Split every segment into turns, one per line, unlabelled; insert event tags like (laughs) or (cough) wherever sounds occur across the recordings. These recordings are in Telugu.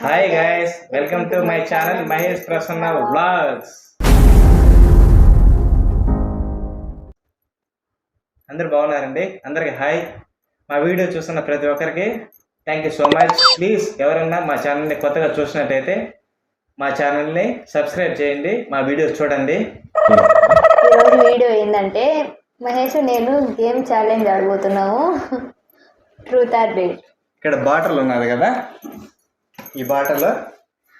Hi guys welcome to my channel Mahesh Prasanna vlogs అందరు బాగున్నారండి? అందరికి హాయ్ మా వీడియో చూస్తున్న ప్రతి ఒక్కరికి thank you so much please ఎవరైనా మా ఛానల్ని కొత్తగా చూసినట్టయితే మా ఛానల్ని సబ్స్క్రైబ్ చేయండి మా వీడియోస్ చూడండి.
ఈరోజు వీడియో ఏంటంటే మహేష్ నేను గేమ్ ఛాలెంజ్ ఆడబోతున్నాము ట్రూత్ ఆర్ డేట్
ఇక్కడ బాటిల్ ఉన్నది కదా? ఈ బాటిల్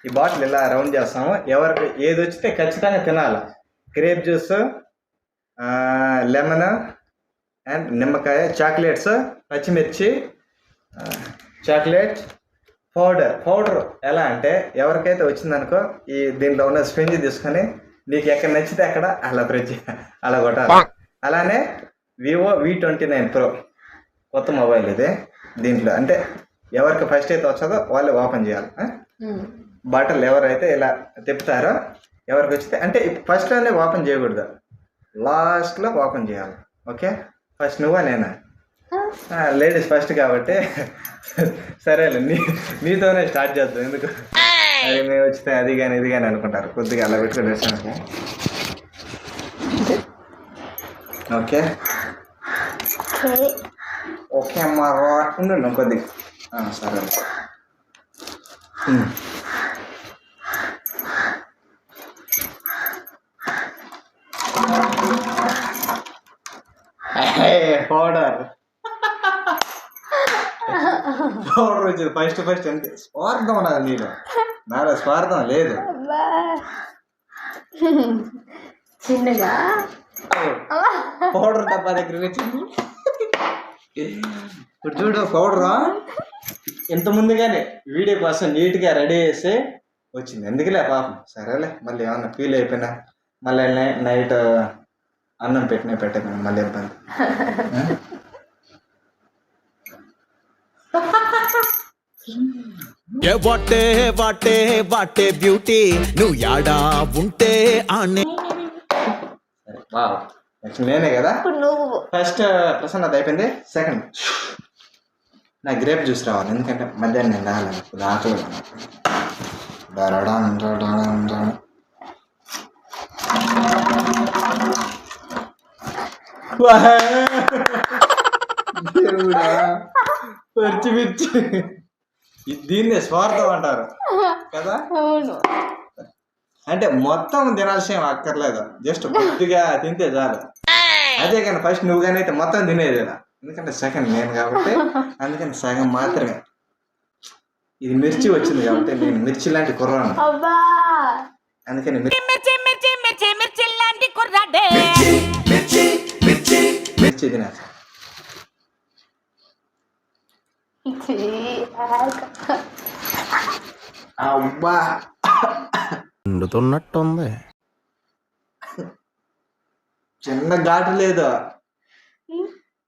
ఈ బాటిల్ ఇలా రౌండ్ చేస్తాము. ఎవరికి ఏది వచ్చితే ఖచ్చితంగా తినాలి. గ్రేప్ జ్యూస్ లెమన్ అండ్ నిమ్మకాయ చాక్లెట్స్ పచ్చిమిర్చి చాక్లెట్ పౌడర్. పౌడర్ ఎలా అంటే ఎవరికైతే వచ్చిందనుకో ఈ దీంట్లో ఉన్న స్పెంజ్ తీసుకొని నీకు ఎక్కడ నచ్చితే అక్కడ అలా ప్రెస్ అలా కొట్టాలి. అలానే Vivo V twenty nine pro. కొత్త మొబైల్ ఇది. దీంట్లో అంటే ఎవరికి ఫస్ట్ అయితే వచ్చదో వాళ్ళు ఓపెన్ చేయాలి? బాటిల్ ఎవరైతే ఇలా తిప్పుతారో ఎవరికి వచ్చితే అంటే ఫస్ట్లోనే ఓపెన్ చేయకూడదు. లాస్ట్లో ఓపెన్ చేయాలి ఓకే? ఫస్ట్ నువ్వా నేనా? లేడీస్ ఫస్ట్ కాబట్టి (laughs) సరేలే నీ నీతోనే స్టార్ట్ చేద్దాం ఎందుకు? అది మేము వచ్చితే అది కానీ ఇది కానీ అనుకుంటారు కొద్దిగా అలా పెట్టుకుని ఓకే? ఓకే అమ్మా రా ఉండు కొద్దిగా. సరే. పౌడర్. పౌడర్ వచ్చింది ఫస్ట్ ఫస్ట్ అంతే. స్వార్థం ఉన్నది నీలో. నాలో స్వార్థం లేదు.
అబ్బా. చిన్నగా?
పౌడర్ డబ్బా దగ్గరికి వచ్చింది. ఇప్పుడు చూడు పౌడర్? ఇంత ముందుగానే వీడియో కోసం నీట్గా రెడీ చేసి వచ్చింది. ఎందుకులే పాపం? సరేలే మళ్ళీ ఏమన్నా ఫీల్ అయిపోయినా మళ్ళీ నైట్ అన్నం పెట్టినా పెట్టకపోయినా మళ్ళీ ఇబ్బంది.
ఏ what a what a what a beauty నువ్వు యాడా ఉంటే ఆనే.
సరే వావ్. నెక్స్ట్ నేనే కదా?
ఇప్పుడు నువ్వు.
ఫస్ట్ ప్రసన్నత అయిపోయింది. సెకండ్ నాకు గ్రేప్ జ్యూస్ రావాలి. ఎందుకంటే మధ్యాహ్నం నేను ఇప్పుడు ఆకలి! దేవుడా. ఇది దీన్నే స్వార్థం అంటారు. కదా?
అవును.
అంటే మొత్తం తినాల్సిన అక్కర్లేదు. జస్ట్ కొద్దిగా తింటే చాలు. అదే కానీ ఫస్ట్ నువ్వు కానీ అయితే మొత్తం తినేది. ఎందుకంటే సెకండ్ నేను కాబట్టి అందుకని సగం మాత్రమే. ఇది మిర్చి వచ్చింది కాబట్టి నేను మిర్చి లాంటి కుర్రాను
అబ్బా!
అందుకని మిర్చి
మిర్చి మిర్చి మిర్చి మిర్చి లాంటి కుర్రాడే.
మిర్చి తినేస్తా
ఛీ, ఆక.
అబ్బా!
వండుతున్నట్టుంది.
చిన్న ఘాటు లేదు.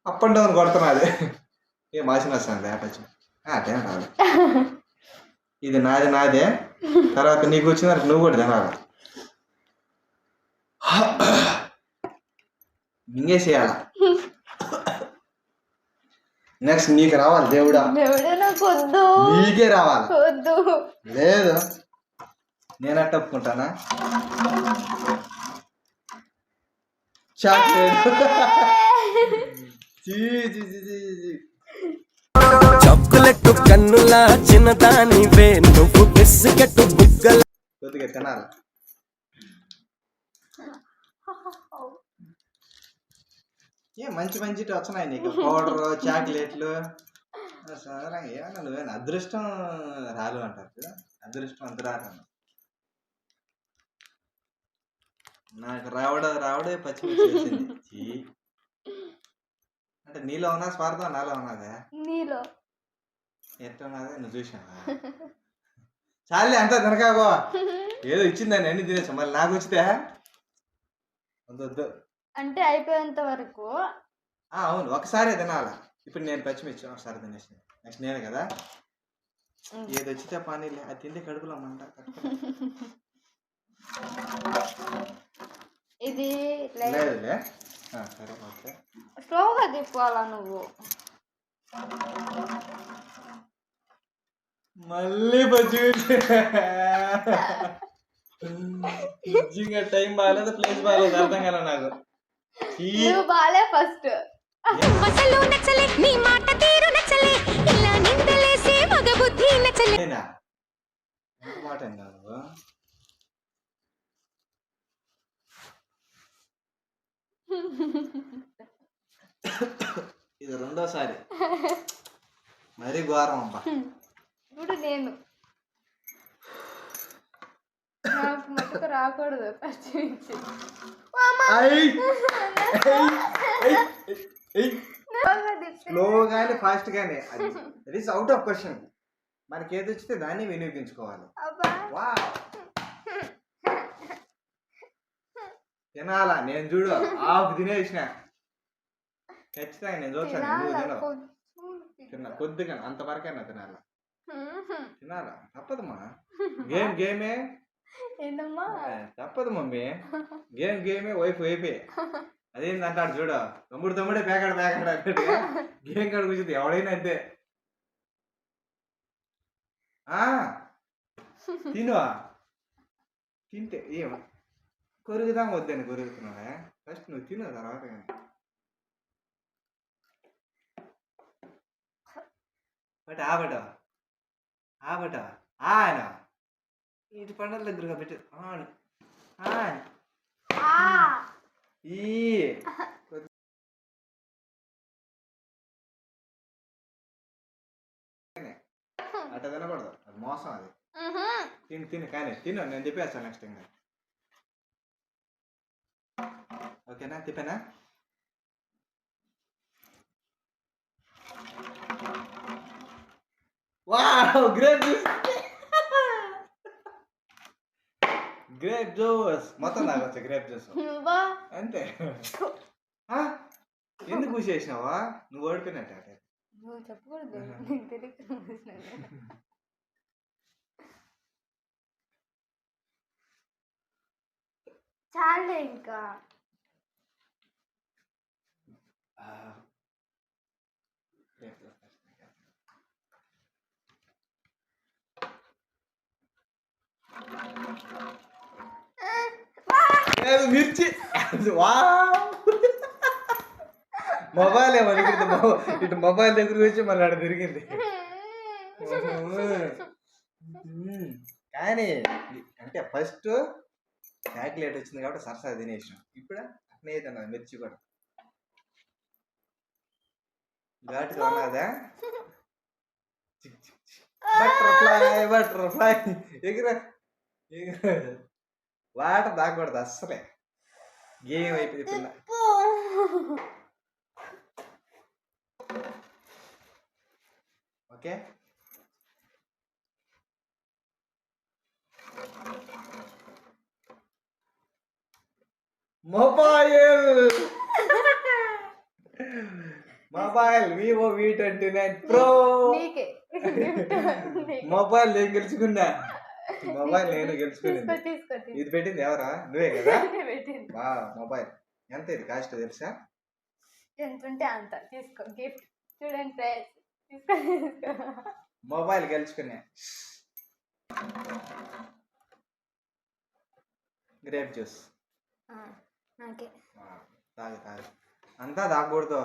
అప్ అండ్ డౌన్ కొడుతున్నది. ఏం మాసిన వస్తుంది ఆపచ్చు అదేం రాదు. ఇది నాది నాదే. తర్వాత నీకు వచ్చిందంటే నువ్వు కూడా తినాలి. మింగేసేయాల. నెక్స్ట్ నీకు రావాలి దేవుడా.
నాకు
రావాలి. లేదు. నేనట్ట ఒప్పుకుంటానా? చాక్లెట్ చీ, చీ, చీ, చీ, చీ.
చాక్లెట్ కన్నుల చిన్నదానివే నువ్వు బుగ్గల
కొద్దిగా తినాలి. ఏ మంచి మంచి వచ్చినాయి నీకు. పౌడర్ చాక్లెట్లు. సరే ఏమన్నా నువ్వేనా? అదృష్టం రాలు అంటారు అదృష్టం అంత రాదు నాకు రావడం రావడే పచ్చిమిర్చి వచ్చింది చీ. అంటే నీలో ఉన్నా స్వార్థం నాలో. ఉన్నదే
నీలో
ఎట్లా ఉన్నదే నువ్వు చూసావా చాలే అంతా తినకాగో ఏదో ఇచ్చిందని అన్ని తినేసా? మళ్ళీ నాకు వచ్చితే? వద్దు
అంటే అయిపోయేంత వరకు.
అవును. ఒకసారే తినాలా? ఇప్పుడు నేను పచ్చిమిర్చి ఒకసారి తినేసి నెక్స్ట్ నేనే కదా. ఏది వచ్చితే పని అది తింటే కడుపులో మంట (laughs)
ఇది
లేదులే. సరే ఓకే.
స్లోగా తిప్పాలా నువ్వు?
మళ్ళీ బజ్జి నిజంగా టైం బాగాలేదు? ప్లేస్ బాగాలేదు? అర్థం కాలే నాకు.
నువ్వు బాలే ఫస్ట్.
అసలు నచ్చలే నీ మాట తీరు నచ్చలే ఇలా నిందలేసే మగ బుద్ధి నచ్చలే
మాట అన్నా ఇది రెండోసారి మరీ ఘోరం అబ్బా.
ఇప్పుడు నేను. నాకు మటుకు రాకూడదు ఫస్ట్ నుంచి.
ఐ! ఐ! ఐ! స్లో కానీ ఫాస్ట్ కానీ అది అవుట్ ఆఫ్ క్వశ్చన్ మనకి ఏది వచ్చితే దాన్ని వినియోగించుకోవాలి. వా తినాలా? నేను చూడు. ఆఫ్ తినేసిన. ఖచ్చితంగా నేను నువ్వు తినవు. తిన్నా. కొద్దిగా అంతవరకైనా తినాలా. తినాలా? తప్పదమ్మా (laughs) గేమ్ గేమే? తప్పదు మమ్మీ. గేమ్ గేమే వైఫ్ వైఫే. అదేంటి అంటాడు చూడు. తమ్ముడు తమ్ముడే పేకాడు పేకాడు అన్నట్టు గేమ్ కాడ కూర్చుంది ఎవడైనా అంతే. ఆ, తిను. తింటే ఏం? కొరుగుదాం వద్దని కొరుగుతున్నావా ఫస్ట్ నువ్వు తిను తర్వాత కానీ బట్ ఆబట ఆబట ఆయన ఇటు పండుగ దగ్గరగా పెట్టి. ఆను. ఈ. (laughs) అట్ట తినకూడదు. అది మోసం అది. తిని తిని. కానీ తిను. నేను తిప్పేస్తాను నెక్స్ట్ ఇంకా. ఓకేనా తిప్పానా wow grape juice grape juice మొత్తం తాగొచ్చు గ్రేప్ జ్యూస్ అంతే? ఎందుకు కూసేసినావా నువ్వు ఓడిపోయినట్టే అటే.
నువ్వు చెప్పకూడదు. నీకు. చాలే ఇంకా
ఆ. Grape juice first. లేదు మిర్చి. వావ్. మొబైల్ ఏమనుకుంది ఇటు మొబైల్ దగ్గర వచ్చి మళ్ళీ అక్కడ తిరిగింది. కానీ అంటే ఫస్ట్ చాక్లెట్ వచ్చింది కాబట్టి సరసా తినేసినాం. ఇప్పుడు? అట్నే తిన్నాను మిర్చి కూడా. ఘాటుగా ఉన్నదా బటర్ఫ్లై బటర్ఫ్లై. ఎగిర ఎగిర. వాటర్ తాగకూడదు అస్సలే. గేమ్ అయిపోయింది పిల్ల okay. Mobile! Mobile Vivo V twenty nine pro.
నీకే.
మొబైల్ నేను గెలుచుకున్నా. మొబైల్ నేను
తీసుకో
ఇది పెట్టింది ఎవరా? నువ్వే కదా? (laughs) వా మొబైల్. ఎంత ఇది కాస్ట్ తెలుసా?
ఎంత ఉంటే అంత. తీసుకో గిఫ్ట్. చూడండి తీసుకో
మొబైల్ గెలుచుకున్నా. Grape juice. తాగు తాగు. అంతా తాగకూడదు.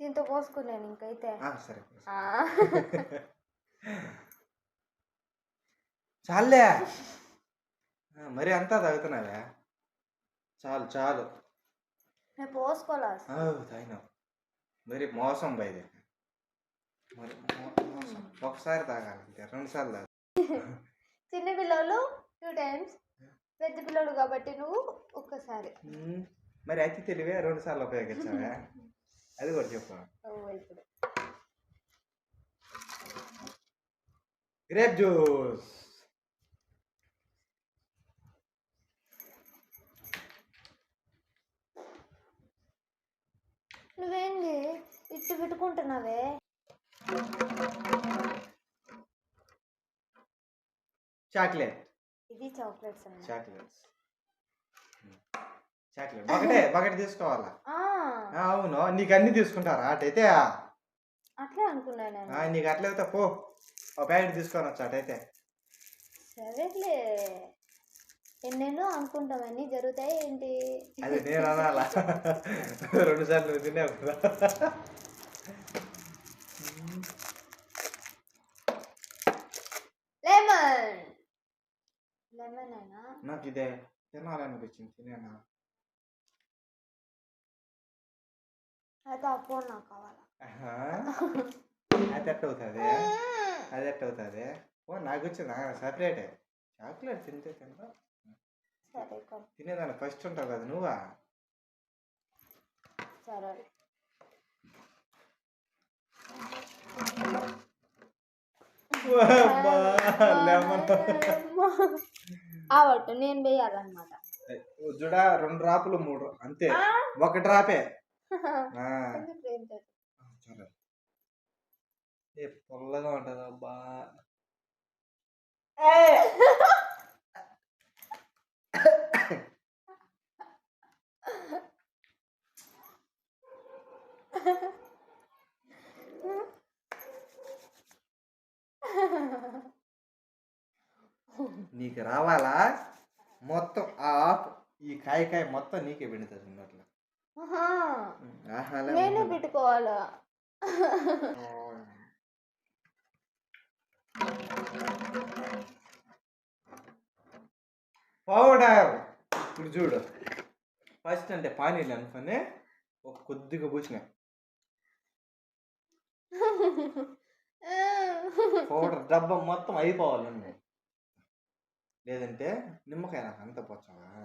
దీంతో పోసుకోలేను ఇంకైతే.
సరే. చాలే మరి అంతా తాగుతున్నావే? చాలు చాలు.
నేను పోసుకోలే
మరి మోసం బయది మరి ఒకసారి తాగాలి అంతే రెండు సార్లు తాగు.
చిన్న పిల్లలు టూ టైమ్స్. పెద్ద పిల్లడు కాబట్టి నువ్వు ఒక్కసారి.
మరి అతి తెలివే రెండు సార్లు ఉపయోగించావా? అది కూడా చెప్పు. Grape juice.
నువ్వేంది? ఇట్టు పెట్టుకుంటున్నావే?
చాక్లెట్.
ఇది చాక్లెట్స్
చాక్లెట్స్. చాక్లెట్ ఒకటే ఒకటి తీసుకోవాలా? అవును. నీకు అన్ని తీసుకుంటారా అటైతే?
అట్లే అనుకున్నా నేను.
ఆ, నీకు అట్లయితే పో. ఒక ప్యాకెట్ తీసుకొని వచ్చా అటైతే.
సరేలే. ఎన్నెన్నో అనుకుంటామన్నీ జరుగుతాయి ఏంటి?
అది నేను అనాలా? రెండు సార్లు నువ్వు తిన్నావు కదా.
లెమన్. లెమన్ అయినా
నాకు ఇదే తినాలనిపించింది తినేనా?
అయితే ఆ ఫోన్ నాకు కావాలా.
అది ఎట్ట అవుతుంది అది ఎట్ట అవుతుంది ఓ నాకు వచ్చింది. సపరేటే. చాక్లెట్ తింటే తింటా. తినేదాన్ని ఫస్ట్ ఉంటావు కదా నువ్వా?
సరే. ఆవట్టు నేను వేయాలన్నమాట.
చూడా రెండు డ్రాపులు మూడు అంతే. ఒక డ్రాపే? (laughs) సరే ఏ పొల్లగా ఉంటుంది అబ్బా! నీకు రావాలా? మొత్తం ఆ ఈ కాయ కాయ మొత్తం నీకే పెడుతుంది ఆహాలే
నేనే. పెట్టుకోవాలా?
పౌడర్. ఇప్పుడు చూడు. ఫస్ట్ అంటే పానీలు అనుకొని ఒక కొద్దిగా పూసిన పౌడర్ (laughs) డబ్బా మొత్తం అయిపోవాలి నువ్వు లేదంటే నిమ్మకాయ నాకు అంత పోచావా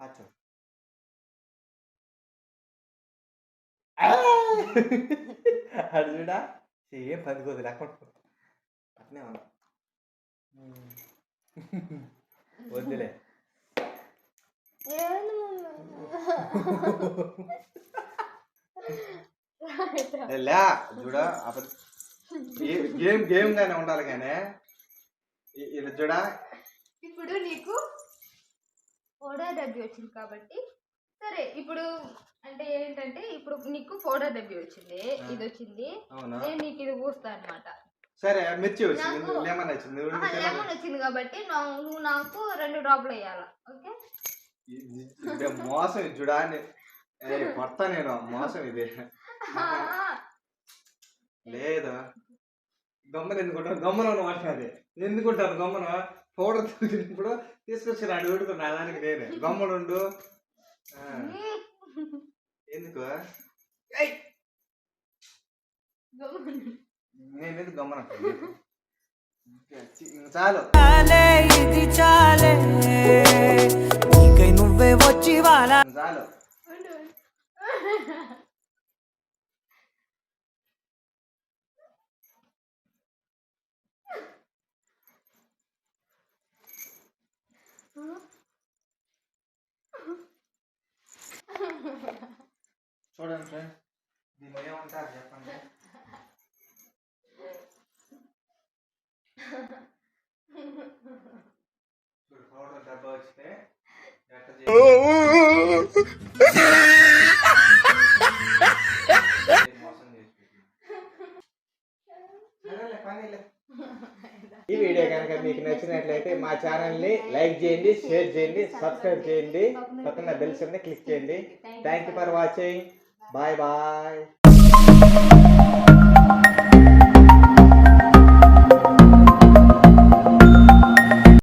పచ్చ పచ్చ అది చూడా? ఏం పది కొద్ది లెక్క అట్నే ఉన్నా వద్దులే? లే చూడా? అప్పుడు గేమ్ గేమ్ గానే ఉండాలి కానీ ఇది చూడా?
ఇప్పుడు నీకు పౌడర్ డబ్బి వచ్చింది కాబట్టి సరే ఇప్పుడు అంటే ఏంటంటే ఇప్పుడు నీకు పౌడర్ డబ్బి వచ్చింది ఇది వచ్చింది
అవునా?
నేను నీకు ఇది పూస్తా అనమాట
సరే మిర్చి వచ్చింది
నాకు-
లెమన్ వచ్చింది రెండు.
లెమన్ వచ్చింది కాబట్టి నా- నువ్వు నాకు రెండు డ్రాప్లు వేయాల ఓకే?
ఇది- ఇది మోసం ఇది చూడా నే- ఏ, కొడతా నేను మోసం ఇది. లేదు? గమ్మన ఎందుకుంటాను గమ్మన మాట్లాడి ఎందుకుంటాను గమ్మన? పౌడర్ తిరిగినప్పుడు తీసుకొచ్చి నాడు వేడుకున్నా దానికి నేనే. గమ్మనుండు. (laughs) ఎందుకు? ఏయ్! నేను ఎందుకు గమ్మన. చాలు.
చాలే ఇది చాలే. నీకై నువ్వే వచ్చి వాళ్ళ
చాలు. (laughs) చూడండి ఫ్రెండ్స్ ఏమంటారు చెప్పండి చూడు పౌడర్ డబ్బా వస్తే ఈ వీడియో కనుక మీకు నచ్చినట్లయితే మా ఛానల్ని లైక్ చేయండి షేర్ చేయండి సబ్స్క్రైబ్ చేయండి. పక్కన బెల్స్ క్లిక్ చేయండి. Thank you for watching 拜拜。